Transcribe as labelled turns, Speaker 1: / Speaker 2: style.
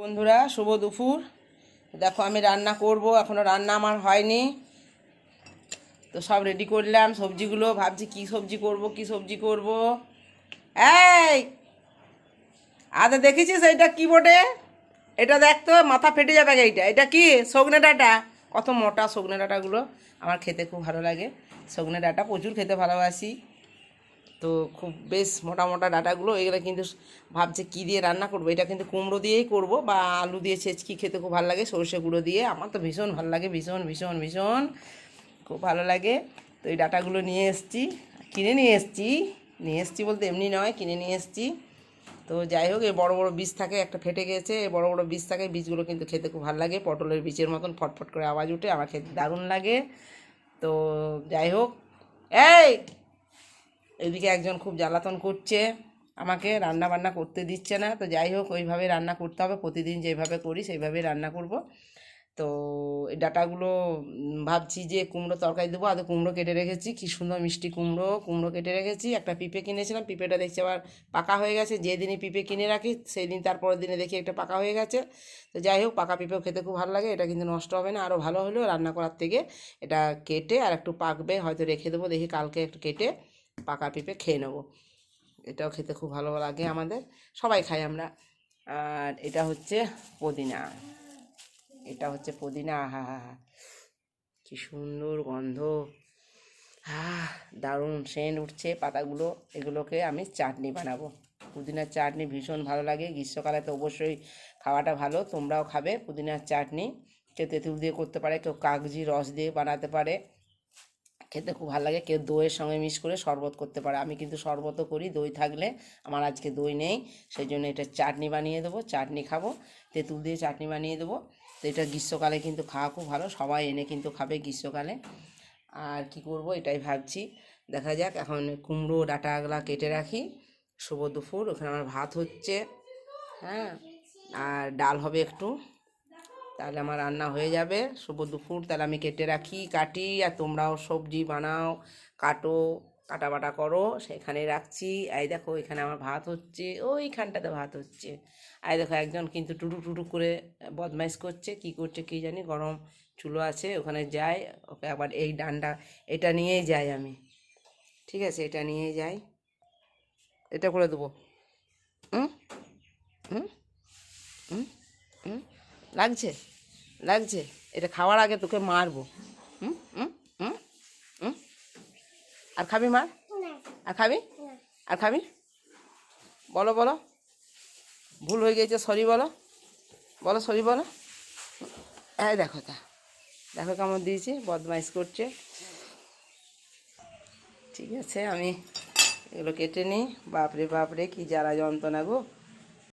Speaker 1: বন্ধুরা, শুভ দুপুর। দেখো, আমি রান্না করব। এখনও রান্না আমার হয়নি। তো সব রেডি করলাম, সবজিগুলো। ভাবছি কি সবজি করব, কি সবজি করব। এই! আদা, দেখেছিস এটা কি বটে? এটা দেখতো মাথা ফেটে যাবে এইটা। এটা কি? সগনে ডাটা? কত মোটা সগনে ডাটাগুলো আমার খেতে খুব ভালো লাগে। সগনে ডাটা প্রচুর খেতে ভালোবাসি। তো খুব বেশ মোটা মোটা ডাটাগুলো, এগুলো কিন্তু ভাবছে কী দিয়ে রান্না করব? এটা কিন্তু কুমড়ো দিয়েই করব বা আলু দিয়ে ছেচকি খেতে খুব ভালো লাগে, সর্ষে গুঁড়ো দিয়ে। আমার তো ভীষণ ভালো লাগে, ভীষণ ভীষণ ভীষণ। খুব ভালো লাগে। তো এই ডাটাগুলো নিয়ে এসেছি। কিনে নিয়ে এসেছি। নিয়ে এসেছি বলতে এমনি নয়, কিনে নিয়ে এসেছি। তো যাই হোক, এই বড় বড় বীজ থাকে, একটা ফেটে গেছে। এই বড় বড় বীজ থাকে বীজগুলো কিন্তু খেতে খুব ভালো লাগে। পটলের বীজের মতন ফটফট করে আওয়াজ উঠে, আমার খেতে দারুণ লাগে। তো যাই হোক, এই এদিকে একজন খুব জ্বালাতন করছে, আমাকে রান্না বান্না করতে দিচ্ছে না। তো যাই হোক, ওইভাবে রান্না করতে হবে। প্রতিদিন যেভাবে করি, সেইভাবেই রান্না করব। তো এই ডাটাগুলো ভাবছি যে কুমড়ো তরকারি দেবো। আদৌ কুমড়ো কেটে রেখেছি। কী সুন্দর মিষ্টি কুমড়ো কুমড়ো কেটে রেখেছি। একটা পিঁপে কিনেছিলাম। পিঁপেটা দেখছি আবার পাকা হয়ে গেছে। যেদিনই পিঁপে কিনে রাখি সেই দিন তারপরের দিনে দেখি একটা পাকা হয়ে গেছে। তো যাই হোক, পাকা পিঁপেও খেতে খুব ভালো লাগে। এটা কিন্তু নষ্ট হবে না। আরও ভালো হলেও রান্না করার থেকে এটা কেটে আর একটু পাকবে। হয়তো রেখে দেবো। দেখি কালকে একটু কেটে পাকা পেঁপে খেয়ে নেব। এটাও খেতে খুব ভালো লাগে আমাদের। সবাই খাই আমরা। আর এটা হচ্ছে পুদিনা। এটা হচ্ছে পুদিনা। হা হা হা কি সুন্দর গন্ধ। হা দারুণ। সেন্ট উঠছে পাতাগুলো। এগুলোকে আমি চাটনি বানাবো। পুদিনার চাটনি ভীষণ ভালো লাগে। গ্রীষ্মকালে তো অবশ্যই খাওয়াটা ভালো। তোমরাও খাবে পুদিনার চাটনি। কেউ তেঁতুল দিয়ে করতে পারে, কেউ কাগজি রস দিয়ে বানাতে পারে। খেতে খুব ভালো লাগে। কেউ দইয়ের সঙ্গে মিক্স করে শরবত করতে পারে। আমি কিন্তু শরবতও করি, দই থাকলে। আমার আজকে দই নেই সেই জন্য এটা চাটনি বানিয়ে দেবো, চাটনি খাব। তেঁতুল দিয়ে চাটনি বানিয়ে দেবো। তো এটা গ্রীষ্মকালে কিন্তু খাওয়া খুব ভালো, সবাই এনে কিন্তু খাবে গ্রীষ্মকালে। আর কি করব, এটাই ভাবছি। দেখা যাক, এখন কুমড়ো, ডাটাগুলা কেটে রাখি। শুভ দুপুর, ওখানে আমার ভাত হচ্ছে হ্যাঁ। আর ডাল হবে একটু। তাহলে আমার রান্না হয়ে যাবে। শুভ দুপুর, তাহলে আমি কেটে রাখি, কাটি, আর তোমরাও সবজি বানাও, কাটো কাটা বাটা করো, সেখানে রাখছি। এই দেখো, এখানে আমার ভাত হচ্ছে, ওইখানটাতে ভাত হচ্ছে। এই দেখো, একজন কিন্তু টুটু টুটু করে বদমাইশ করছে, কি করছে কি জানি, গরম চুলো আছে, ওখানে যাই ওকে আবার এই ডান্ডা, এটা নিয়েই যাই আমি। ঠিক আছে, এটা নিয়েই যাই। এটা করে দেবো। হুম হুম হুম লাগছে? লাগছে? এটা খাওয়ার আগে তোকে মারবো। হুম? হুম? হুম? হুম? আর খাবি মার আর খাবি? আর খাবি? বলো বলো। ভুল হয়ে গেছে সরি বলো। বলো সরি বলো। হ্যাঁ দেখো তা। দেখো কেমন দিয়েছি বদমাইশ করছে। ঠিক আছে আমি এগুলো কেটে নিই। বাপরে বাপরে কি যারা যন্ত্রণা গো।